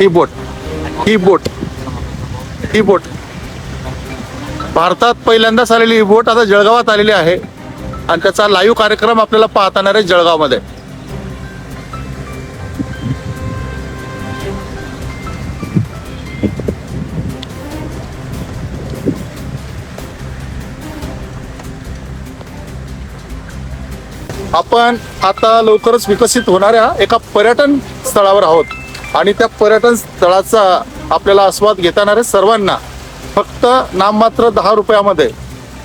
ही बोट ही बोट ही बोट. भारतात पहिल्यांदाच आलेली ही बोट आता जळगावात आलेली आहे. आणि त्याचा लाईव्ह कार्यक्रम आपल्याला पाहता येणार आहे जळगावमध्ये. आपण आता लवकरच विकसित होणाऱ्या एका पर्यटन स्थळावर आहोत. आणि त्या पर्यटन स्थळाचा आपल्याला आस्वाद घेताना सर्वांना फक्त नाममात्र दहा रुपयामध्ये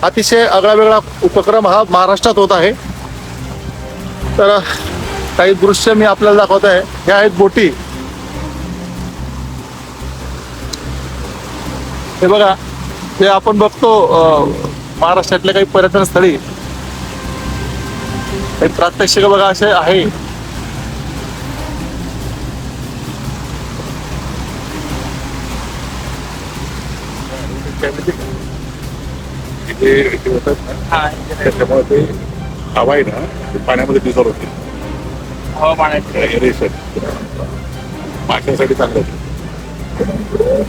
अतिशय आगळा वेगळा उपक्रम हा महाराष्ट्रात होत आहे. तर काही दृश्य मी आपल्याला दाखवत आहे. हे आहेत बोटी. हे बघा हे आपण बघतो महाराष्ट्रातल्या काही पर्यटन स्थळी. हे प्रात्यक्षिक बघा असे आहे. होतात ना त्याच्यामुळे ते हवा आहे ना ते पाण्यामध्ये डिझॉल्व होते हवा पाण्याची एरेशन माशांसाठी चांगलं होतं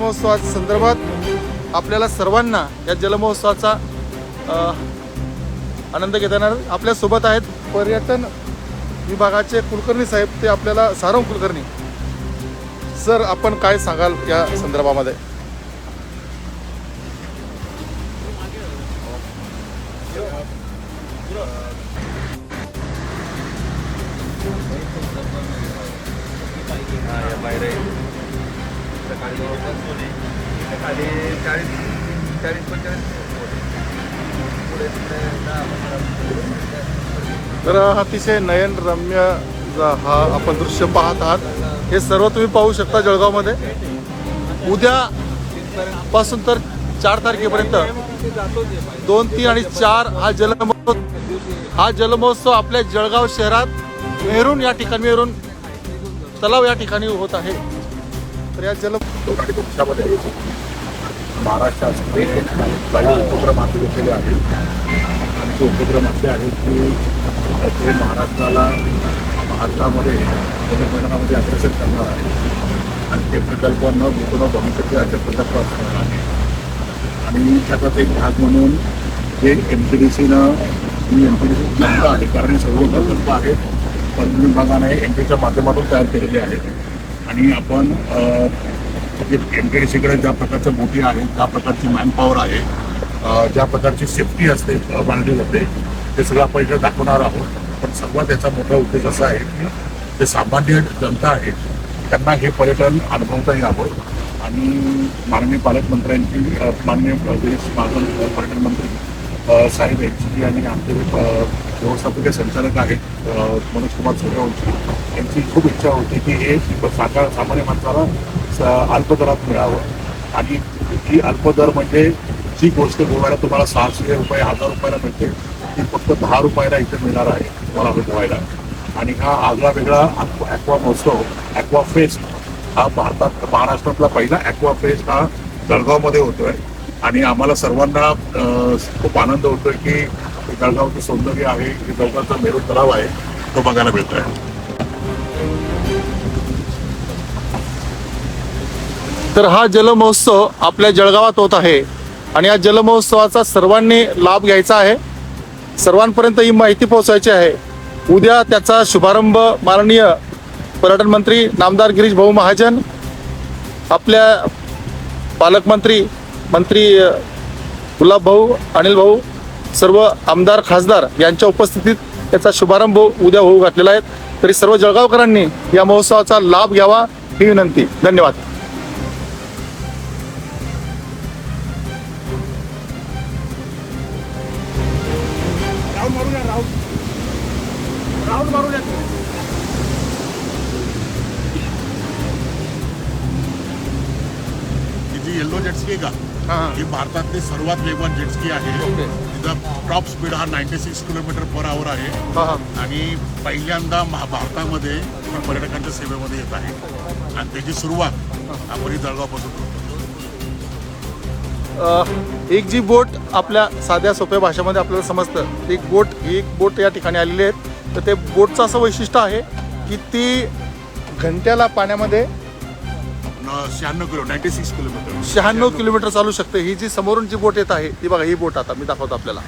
महोत्सवाच्या संदर्भात आपल्याला सर्वांना या जलमहोत्सवाचा अ, आनंद घेता येणार आपल्यासोबत आहेत पर्यटन विभागाचे कुलकर्णी साहेब ते आपल्याला सारंग कुलकर्णी. सर आपण काय सांगाल या संदर्भामध्ये? तर अतिशय नयनरम्य हा आपण दृश्य पाहत आहात. हे सर्व तुम्ही पाहू शकता जळगावमध्ये. उद्या पासून तर चार तारखेपर्यंत दोन तीन आणि चार हा जलमहोत्सव हा जलमहोत्सव आपल्या जळगाव शहरात मेहरून या ठिकाणी मेहरून तलाव या ठिकाणी होत आहे. तर या जल महाराष्ट्रात महाराष्ट्राचे काही उपक्रम घेतलेले आहेत आणि ते उपक्रम असे आहेत की ते महाराष्ट्राला भारतामध्ये जलमंडळामध्ये अग्रेसर करणार आहे. आणि ते प्रकल्प न पूर्ण भविष्याचे अशा प्रकल्प असणार आहे. आणि त्याचाच एक भाग म्हणून जे एम पी डी सीनं मी एम पी डी सी जनता आहे कारण हे सर्व प्रकल्प आहेत पण विभागाने एम पीच्या माध्यमातून तयार केलेले आहेत. आणि आपण जे एम टी डी सीकडे ज्या प्रकारच्या बोटी आहेत ज्या प्रकारची मॅनपॉवर आहे ज्या प्रकारची सेफ्टी असते बांधली जाते ते सगळं आपण इकडे दाखवणार आहोत. पण सर्वात याचा मोठा उद्देश असा आहे की जे सामान्य जनता आहेत त्यांना हे पर्यटन अनुभवता यावं. आणि माननीय पालकमंत्र्यांची अ, माननीय प्रदेश मागून पर्यटन मंत्री साहेब यांची आणि आमचे व्यवस्थापकीय संचालक आहेत मनोज कुमार सूर्यवंशी यांची. खूप इच्छा होती की हे साकार सामान्य माणसाला स- अल्पदरात मिळावं. आणि ही अल्पदर म्हणजे जी गोष्ट गोव्याला तुम्हाला सहाशे रुपये हजार रुपयाला मिळते ती फक्त दहा रुपयाला इथे मिळणार आहे तुम्हाला अनुभवायला आणि हा आगळा वेगळा ॲक्वा महोत्सव ॲक्वा फेस्ट हा भारतात महाराष्ट्रातला पहिला ॲक्वा फेस्ट हा जळगावमध्ये होतोय. आणि आम्हाला सर्वांना खूप आनंद होतोय की जळगावचं सौंदर्य आहे की जळगावचा मेरू तलाव आहे तो बघायला मिळतोय. तर हा जलमहोत्सव आपल्या जळगावात होत आहे. आणि या जलमहोत्सवाचा सर्वांनी लाभ घ्यायचा आहे. सर्वांपर्यंत ही माहिती पोहोचायची आहे. उद्या त्याचा शुभारंभ माननीय पर्यटन मंत्री नामदार गिरीश भाऊ महाजन आपल्या पालकमंत्री मंत्री गुलाबभाऊ गुलाब भाऊ अनिल भाऊ सर्व आमदार खासदार यांच्या उपस्थितीत त्याचा शुभारंभ उद्या होऊ घातलेला आहे. तरी सर्व जळगावकरांनी या महोत्सवाचा लाभ घ्यावा ही विनंती. धन्यवाद. राऊंड मारून या राऊंड राऊंड मारून या ही जी येल्लो जेटस्की का? ही. भारतातली सर्वात वेगवान जेटस्की आहे. तिचा टॉप स्पीड हा ninety six kilometre per hour आहे आणि पहिल्यांदा भारतामध्ये पर्यटकांच्या सेवेमध्ये येत आहे. आणि त्याची सुरुवात आपण ही जळगावपासून एक जी बोट आपल्या साध्या सोप्या भाषेमध्ये आपल्याला समजतं. एक बोट ही एक बोट या ठिकाणी आलेली आहेत. तर ते बोटचं असं वैशिष्ट्य आहे किती घंट्याला पाण्यामध्ये शहाण्णव किलो नाईन्टी सिक्स किलोमीटर. शहाण्णव किलोमीटर चालू शकते. ही जी समोरून जी बोट येत आहे ती बघा ही बोट आता मी दाखवतो आपल्याला.